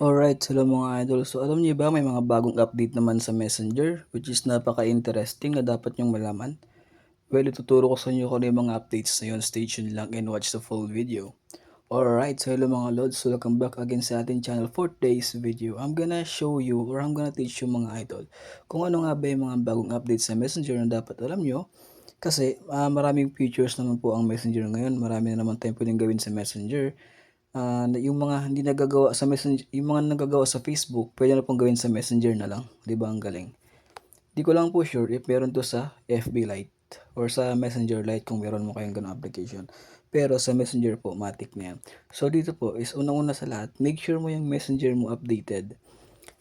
Alright, hello mga idol. So alam niyo ba may mga bagong update naman sa Messenger which is napaka-interesting na dapat niyong malaman. Well, ituturo ko sa inyo kung ano yung mga updates na yun. Stay tuned lang and watch the full video. Alright, so hello mga lods. So welcome back again sa ating channel for today's video. I'm gonna show you or I'm gonna teach you mga idol kung ano nga ba yung mga bagong updates sa Messenger na dapat alam nyo. Kasi ah, maraming features naman po ang Messenger ngayon. Marami na naman tayong pwedeng gawin sa Messenger. Ah, na- yung mga hindi nagagawa sa Messenger, yung mga nagagawa sa Facebook, pwede na pong gawin sa Messenger na lang. 'Di ba ang galing? Di ko lang po sure if meron to sa FB Lite or sa Messenger Lite kung meron mo kayong ganung application. Pero sa Messenger po, matik na yan. So dito po is unang-una sa lahat, make sure mo yung Messenger mo updated.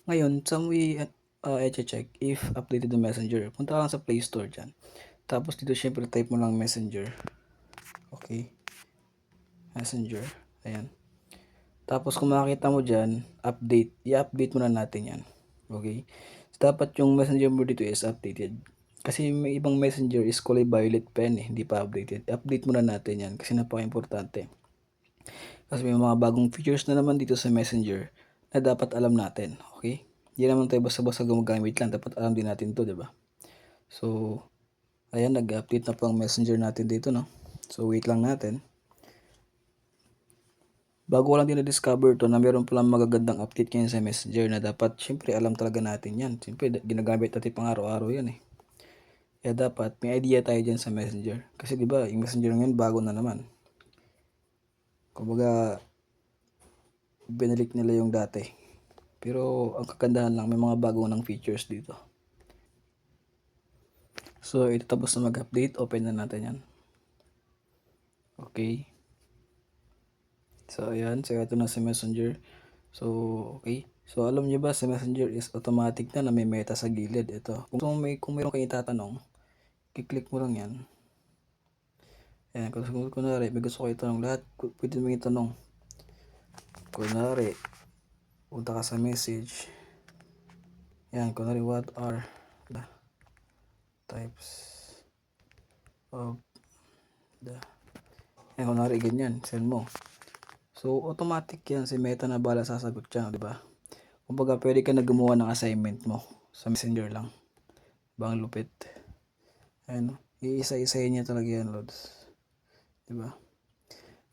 Ngayon, sa mo uh, check if updated the Messenger. Punta ka sa Play Store dyan. Tapos dito syempre type mo lang Messenger. Okay. Messenger. Ayan. Tapos kung makikita mo dyan, update. I-update muna natin yan. Okay? So, dapat yung messenger mo dito is updated. Kasi may ibang messenger is kulay violet pen eh, hindi pa updated. Update muna natin yan kasi napaka-importante. Kasi may mga bagong features na naman dito sa messenger na dapat alam natin. Okay? Hindi naman tayo basta-basta gumagamit lang. Dapat alam din natin to, di ba? So, ayan, nag-update na po ang messenger natin dito, no? So, wait lang natin bago ko lang din na-discover to na meron palang magagandang update ngayon sa Messenger na dapat syempre alam talaga natin yan. Syempre ginagamit natin pang araw-araw yan eh. Kaya dapat may idea tayo dyan sa Messenger. Kasi di ba yung Messenger ngayon bago na naman. Kumbaga binalik nila yung dati. Pero ang kagandahan lang may mga bago ng features dito. So ito tapos na mag-update. Open na natin yan. Okay. So, ayan. So, ito na si Messenger. So, okay. So, alam niyo ba, si Messenger is automatic na na may meta sa gilid. Ito. Kung may, kung mayroon kayong itatanong, kiklik mo lang yan. Ayan. Kung, kung kunwari, may gusto ko itanong lahat, pwede mo itanong. Kunwari, punta ka sa message. Ayan. Kunwari, what are the types of the Ayan, kunwari, ganyan. Send mo. So, automatic yan. Si Meta na bala sasagot siya, di ba? Kumbaga, pwede ka na gumawa ng assignment mo sa messenger lang. Bang lupit. Ayun, iisa-isayin niya talaga yan, Lods. Di ba?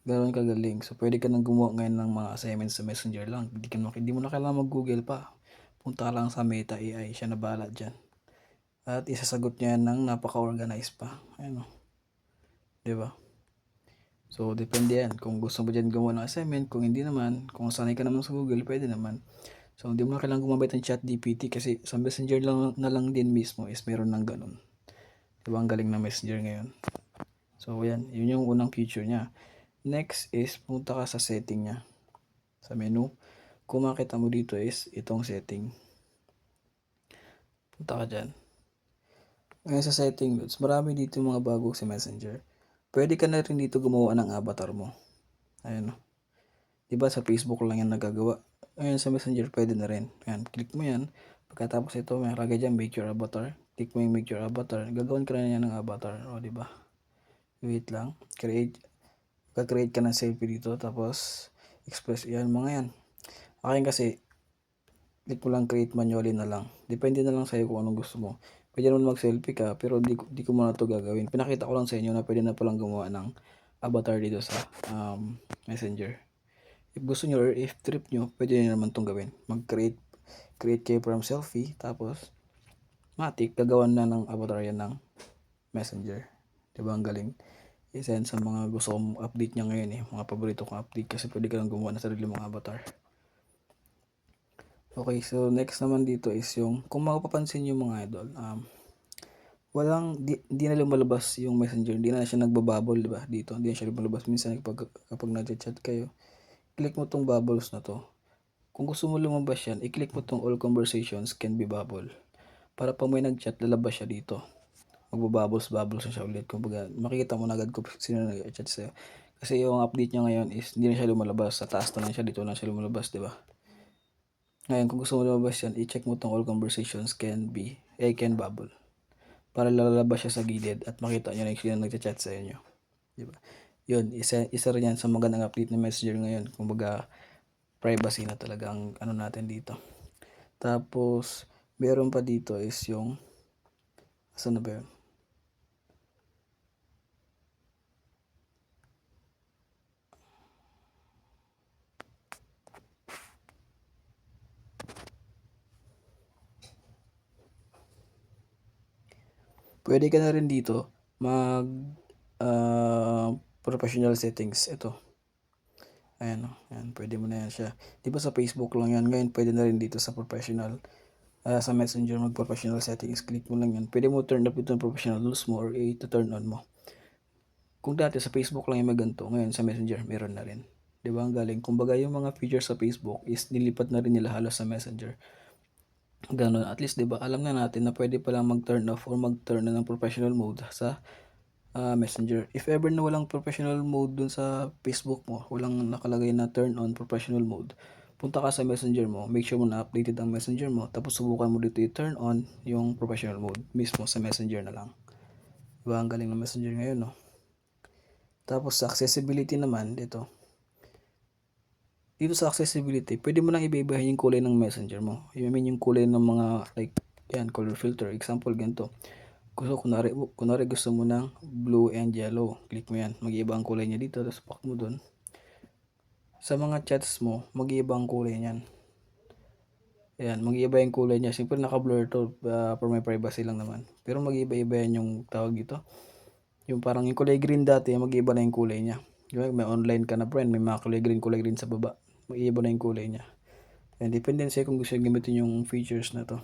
Ganoon kagaling. So, pwede ka nang gumawa ngayon ng mga assignments sa messenger lang. Hindi, ka, hindi mo na kailangan mag-google pa. Punta ka lang sa Meta AI. Siya na bala dyan. At isasagot niya ng napaka-organized pa. Ayun, Di ba? So, depende yan. Kung gusto mo dyan gumawa ng assignment, kung hindi naman, kung sanay ka naman sa Google, pwede naman. So, hindi mo na kailangan gumamit ng chat DPT kasi sa messenger lang, na lang din mismo is meron ng ganun. Diba ang galing ng messenger ngayon? So, yan. Yun yung unang feature niya. Next is, punta ka sa setting niya. Sa menu. Kung makita mo dito is, itong setting. Punta ka dyan. Ngayon sa setting, marami dito mga bago sa messenger pwede ka na rin dito gumawa ng avatar mo. Ayun. Di ba sa Facebook lang yan nagagawa. Ayun sa Messenger pwede na rin. Ayan, click mo yan. Pagkatapos ito, may lagay dyan, make your avatar. Click mo yung make your avatar. Gagawin ka na yan ng avatar. O, di ba? Wait lang. Create. Ka-create ka ng selfie dito. Tapos, express. Yan, mga yan. Akin kasi, click mo lang create manually na lang. Depende na lang sa'yo kung anong gusto mo pwede naman mag-selfie ka, pero di, di ko muna to gagawin. Pinakita ko lang sa inyo na pwede na palang gumawa ng avatar dito sa um, messenger. If gusto nyo or if trip nyo, pwede nyo naman itong gawin. Mag-create create kayo from selfie, tapos matik, gagawan na ng avatar yan ng messenger. Diba ang galing? I-send sa mga gusto kong update niya ngayon eh. Mga paborito kong update kasi pwede ka lang gumawa ng sarili mong avatar. Okay, so next naman dito is yung, kung mapapansin nyo mga idol, um, walang, di, di na lumalabas yung messenger, hindi na siya nagbabubble, di ba? Dito, hindi na siya lumalabas. Minsan kapag, kapag nag-chat kayo, click mo tong bubbles na to. Kung gusto mo lumabas yan, i-click mo tong all conversations can be bubble. Para pag may nag-chat, lalabas siya dito. Magbabubbles, bubbles na siya ulit. Kung baga, makikita mo na agad kung sino nag-chat sa'yo. Kasi yung update niya ngayon is hindi na siya lumalabas. Sa taas na lang siya, dito na siya lumalabas, di ba? Ngayon, kung gusto mo lumabas yan, i-check mo tong all conversations can be, eh, can bubble. Para lalabas siya sa gilid at makita nyo na yung sino nagchat sa inyo. Diba? Yun, isa, isa rin yan sa magandang update ng Messenger ngayon. Kung baga, privacy na talaga ang ano natin dito. Tapos, meron pa dito is yung, saan na ba yun? Pwede ka na rin dito mag ah, professional settings. Ito. Ayan o. Ayan, pwede mo na yan siya. Di ba sa Facebook lang yan? Ngayon, pwede na rin dito sa professional. Ah, sa Messenger, mag-professional settings. Click mo lang yan. Pwede mo turn up ito ng professional rules mo or i-turn on mo. Kung dati sa Facebook lang yung maganto, ngayon sa Messenger, meron na rin. Di ba ang galing? Kumbaga yung mga features sa Facebook is nilipat na rin nila halos sa Messenger. Ganon. At least, di ba, alam na natin na pwede palang mag-turn off or mag-turn on ng professional mode sa ah, Messenger. If ever na walang professional mode dun sa Facebook mo, walang nakalagay na turn on professional mode, punta ka sa Messenger mo, make sure mo na updated ang Messenger mo, tapos subukan mo dito i-turn on yung professional mode mismo sa Messenger na lang. Diba, ang galing ng Messenger ngayon, no? Tapos sa accessibility naman, dito. Dito sa accessibility, pwede mo lang iba-ibahin yung kulay ng Messenger mo. I mean, yung kulay ng mga, like, yan, color filter. Example, ganito. Gusto, kunwari, kunwari gusto mo ng blue and yellow. Click mo yan. Mag-iiba ang kulay niya dito. Tapos pak mo dun. Sa mga chats mo, mag-iiba ang kulay niyan. Ayan, mag-iiba yung kulay niya. Simple naka-blur to uh, for my privacy lang naman. Pero mag-iiba-iba yan yung tawag dito. Yung parang yung kulay green dati, mag-iiba na yung kulay niya. Yung may online ka na friend, may mga kulay green, kulay green sa baba. Mag-iiba na yung kulay niya. And depende sa'yo kung gusto yung gamitin yung features na to.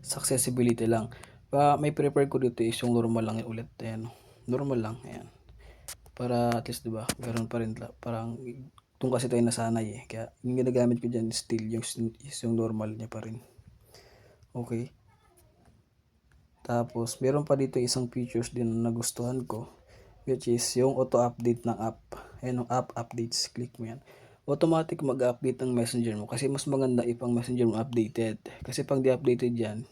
Sa accessibility lang. Pa, may prefer ko dito is yung normal lang ulit. Ayan. Normal lang. Ayan. Para at least, di ba, ganoon pa rin. Parang, doon kasi tayo nasanay eh. Kaya, yung ginagamit ko dyan still yung, is yung normal niya pa rin. Okay. Tapos, meron pa dito isang features din na nagustuhan ko. Which is yung auto-update ng app. Ayan yung app updates. Click mo yan. Automatic mag-update ng messenger mo. Kasi mas maganda if ang messenger mo updated. Kasi pag di updated yan,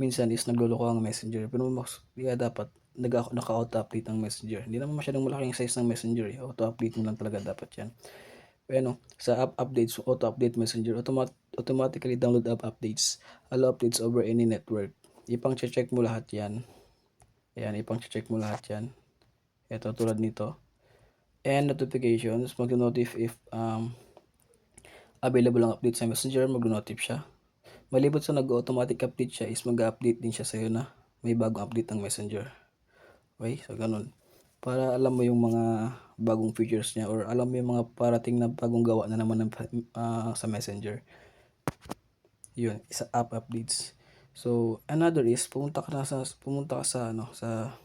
minsan is nagluloko ang messenger. Pero mas, kaya dapat naka-auto-update ang messenger. Hindi naman masyadong malaki yung size ng messenger. Eh. Auto-update mo lang talaga dapat yan. Pero sa app updates, auto-update messenger, automat automatically download app updates. Allow updates over any network. Ipang check mo lahat yan. Ayan, ipang check mo lahat yan. Ito tulad nito. And notifications, mag-notif if um, available ang update sa messenger, mag-notif siya. Malibot sa nag-automatic update siya is mag-update din siya sa'yo na may bagong update ng messenger. Okay, so ganun. Para alam mo yung mga bagong features niya or alam mo yung mga parating na bagong gawa na naman ng, ah, sa messenger. Yun, isa app updates. So, another is pumunta ka na sa pumunta ka sa ano sa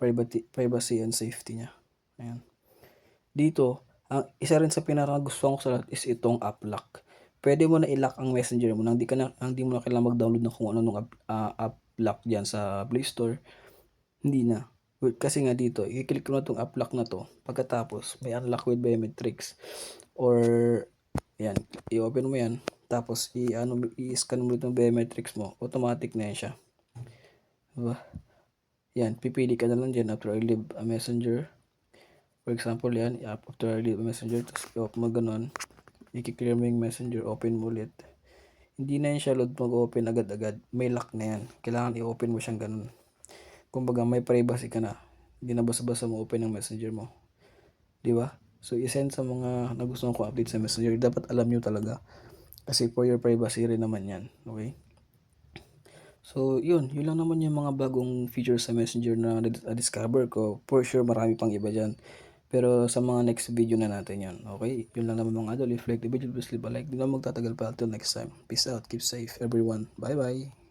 privacy privacy and safety niya. Ayan. Dito, ang isa rin sa pinakagustuhan ko sa lahat is itong app lock. Pwede mo na i-lock ang messenger mo nang di ka na nang di mo na kailangan mag-download ng kung ano nung app, ah, app lock diyan sa Play Store. Hindi na. Kasi nga dito, i-click mo na itong app lock na to. Pagkatapos, may unlock with biometrics. Or, yan, i-open mo yan. Tapos, i-ano, i-scan mo itong biometrics mo. Automatic na yan siya. Diba? Yan, pipili ka na lang dyan after I leave a messenger. For example, yan, after I leave messenger, tapos i-open mo ganun. I-clear mo yung messenger, open mo ulit. Hindi na yan siya load mag-open agad-agad. May lock na yan. Kailangan i-open mo siyang ganun. Kumbaga, may privacy ka na. Hindi na basta-basta mo open ang messenger mo. Di ba? So, i-send sa mga nagustuhan ko update sa messenger. Dapat alam nyo talaga. Kasi for your privacy rin naman yan. Okay? So, yun. Yun lang naman yung mga bagong features sa messenger na na-discover ko. For sure, marami pang iba dyan. Pero sa mga next video na natin yan. Okay? Yun lang naman mga idol. If like the video, please leave a like. Di na magtatagal pa. Until next time. Peace out. Keep safe everyone. Bye-bye.